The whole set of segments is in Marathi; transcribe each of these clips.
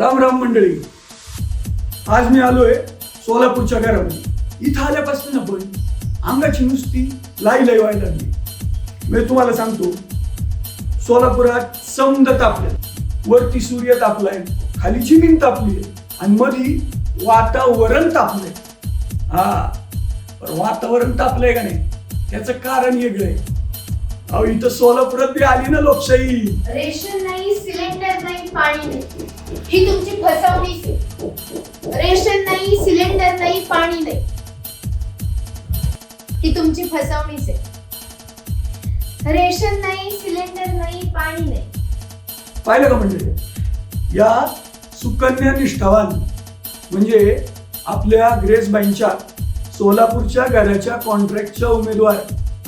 राम राम मंडळी. आज मी आलोय सोलापूरच्या घरामध्ये. इथं आल्यापासून आपण पण अंगाची नुसती लाई लाई व्हायला लागली. मी तुम्हाला सांगतो सोलापुरात समद तापल्या वरती सूर्य तापलाय खाली जमीन तापली आणि मधी वातावरण तापलंय. हा पण वातावरण तापलंय का नाही? त्याचं कारण वेगळं आहे. अहो इथं सोलापुरात बी आली ना लोकशाही. रेशन नाही सिलेंडर नाही पाणी नाही. ही तुमची फसवणीच आहे. रेशन नाही सिलेंडर नाही पाणी नाही. ही तुमची फसवणीच आहे. रेशन नाही सिलेंडर नाही पाणी नाही. पाहिलं का म्हणजे? या सुकन्या निष्ठावान म्हणजे आपल्या ग्रेसबाईंच्या सोलापूरच्या घराच्या कॉन्ट्रॅक्टच्या उमेदवार.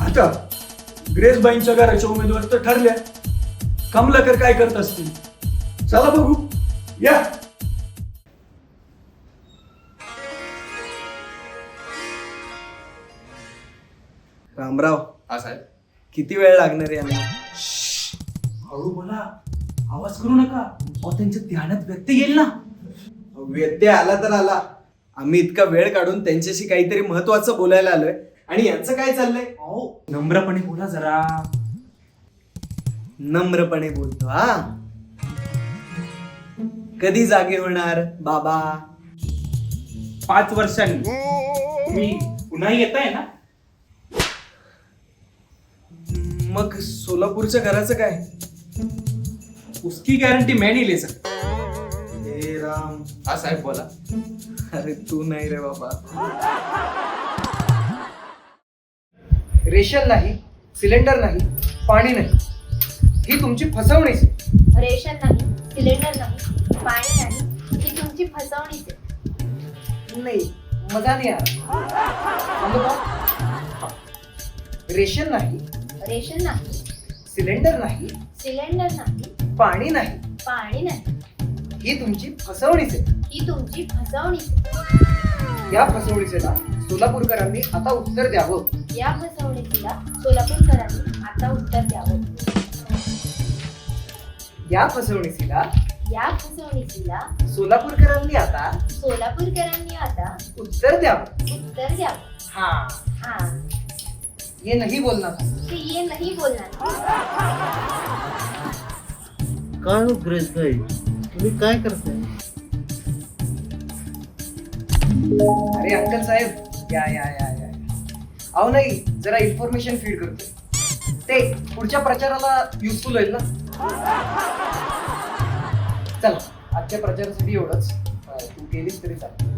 आता ग्रेसबाईंच्या घराच्या उमेदवार तर ठरल्या कमलाकर काय करत असतील? चला बघू. या. रामराव हा साहेब. किती वेळ लागणार आहे यांना? हळू बोला आवाज करू नका. अहो त्यांच्या ध्यानात व्यत्यय येईल ना? व्यत्यय आला तर आला. आम्ही इतका वेळ काढून त्यांच्याशी काहीतरी महत्वाचं बोलायला आलोय. आणि यांचं काय चाललंय? अहो नम्रपणे बोला जरा. नम्रपणे बोलतो हा. कधी जागे होणार बाबा? पाच वर्षांनी. तुम्ही पुन्हा येत आहे ना? मग सोलापूरच्या घराचं काय? उसकी गॅरंटी मैं नहीं ले सकता हे राम. हा साहेब बोला. अरे तू नाही रे बाबा. रेशन नाही सिलेंडर नाही पाणी नाही. ही तुमची फसवणीच आहे. रेशन नाही सिलेंडर नाही पाणी नाही ही तुमची फसवणीच आहे. नाही मजा नाही आला. रेशन नाही रेशन नाही सिलेंडर नाही सिलेंडर नाही पाणी नाही. पाणी नाही. ही तुमची फसवणीच आहे. ही तुमची फसवणीच आहे. या फसवणीचेला सोलापूरकरांनी आता उत्तर द्यावं. या फसवणुकीला सोलापूरकरांनी आता उत्तर द्यावं. या फसवणुकीला या फसवणुकीला सोलापूरकरांनी आता सोलापूरकरांनी आता उत्तर द्यावं. उत्तर द्यावं. हा. हा. ये नाही बोलणार. ते ये नाही बोलणार. काय हो ग्रेस भाई तुम्ही काय करताय? अरे अंकल साहेब या या या. अहो नाही जरा इन्फॉर्मेशन फीड करतोय. ते पुढच्या प्रचाराला युजफुल होईल ना? चला आजच्या प्रचारासाठी एवढंच. तू गेलीस तरी चालेल.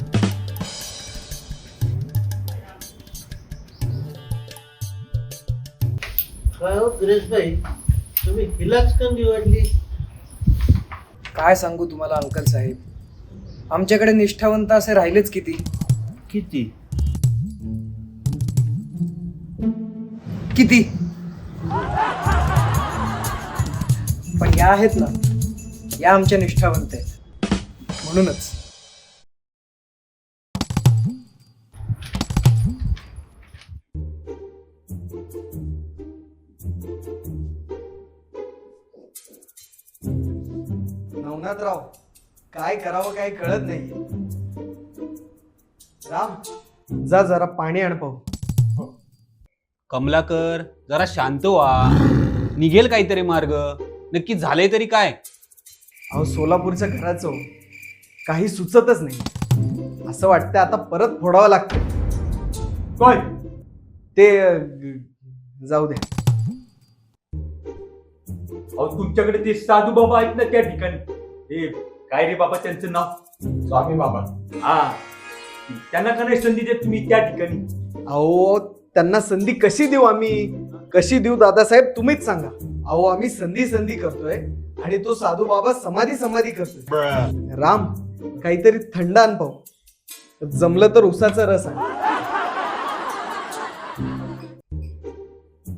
काय हो ग्रेस भाई? तुम्ही हिलाच का निवडली? काय सांगू तुम्हाला अंकल साहेब? आमच्याकडे निष्ठावंत असे राहिलेच किती? किती? किती? पण या आहेत ना या आमच्या निष्ठावंत आहेत. म्हणूनच. नवनाथराव काय करावं काय कळत नाही. राम जा जरा पाणी आण पाहू. कमलाकर जरा शांत व्हा. निघेल काहीतरी मार्ग. नक्की झालंय तरी काय? अहो सोलापूरच्या घराचं. काही सुचतच नाही. असं वाटतं आता परत फोडावं लागतं काय? ते अं, ग- जाऊ द्या अहो तुमच्याकडे ते साधू बाबा आहेत ना त्या ठिकाणी. हे काय रे बाबा त्यांचं नाव? स्वामी बाबा. हा. त्यांना का नाही संधी देत तुम्ही त्या ठिकाणी? अहो त्यांना संधी कशी देऊ आम्ही? कशी देऊ दादासाहेब तुम्हीच सांगा. अहो आम्ही संधी संधी करतोय आणि तो साधू बाबा समाधी समाधी करतोय. राम काहीतरी थंड आण पाहू जमलं तर उसाचा रस आण.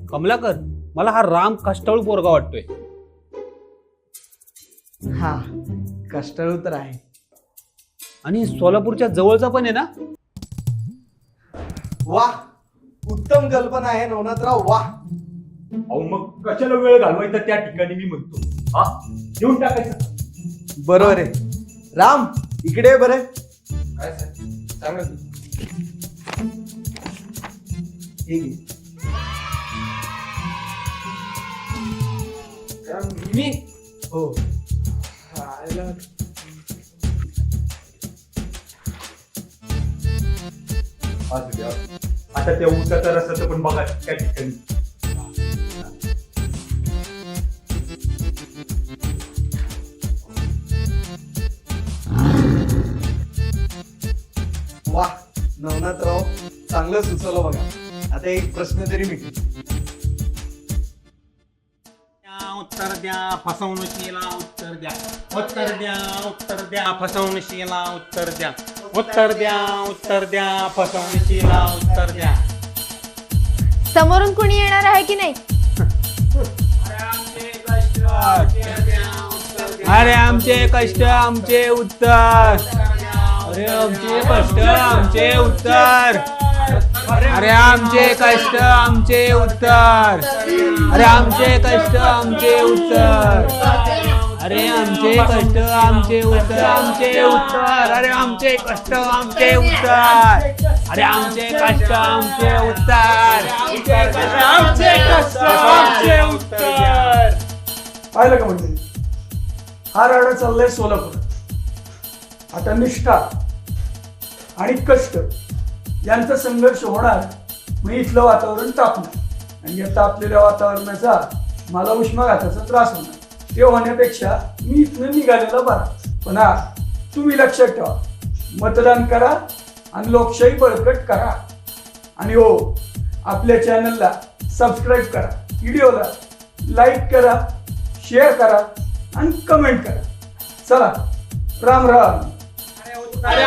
कमलाकर मला हा राम कष्टाळू पोरगा वाटतोय. हा कष्टाळू तर आहे. आणि सोलापूरच्या जवळचा पण आहे ना? वा! उत्तम कल्पना आहे नवनाथराव वा अहो मग कशाला वेळ घालवायचा? त्या ठिकाणी मी म्हणतो. हा? देऊन टाकायचं. बरोबर आहे. राम इकडे ये बरे. काय सर? सांगा की. हे घे. का मी? हो. आयला. द्या. आता त्या ऊसाचा रसाचं पण बघा त्या ठिकाणी. वा नवनाथराव चांगलं सुचवलं बघा. आता एक प्रश्न तरी मिळेल उत्तर द्या फसवणुकीला उत्तर द्या. उत्तर द्या उत्तर द्या फसवणुकीला उत्तर द्या. उत्तर द्या उत्तर द्या फसवणुकीला उत्तर द्या. समोरून कुणी येणार आहे की नाही? अरे आमचे कष्ट आमचे उत्तर. अरे आमचे कष्ट आमचे उत्तर. अरे आमचे कष्ट आमचे उत्तर. अरे आमचे कष्ट आमचे उत्तर. अरे आमचे कष्ट आमचे उत्तर आमचे उत्तर अरे आमचे कष्ट आमचे उत्तर. अरे आमचे कष्ट आमचे उत्तर. आमचे कष्ट आमचे उत्तर. पाहिलं का म्हणते हा राडा चाललाय सोलापूर. आता निष्ठा आणि कष्ट यांचा संघर्ष होणार. म्हणजे इथलं वातावरण तापणार. आणि या तापलेल्या वातावरणाचा मला उष्माघाताचा त्रास होणार. ते होण्यापेक्षा मी इथनं निघालेला बरा. पण हा तुम्ही लक्षात ठेवा. मतदान करा आणि लोकशाही बळकट करा. आणि हो आपल्या चॅनलला सबस्क्राईब करा. व्हिडिओला लाईक करा शेअर करा आणि कमेंट करा. चला राम राम. अरे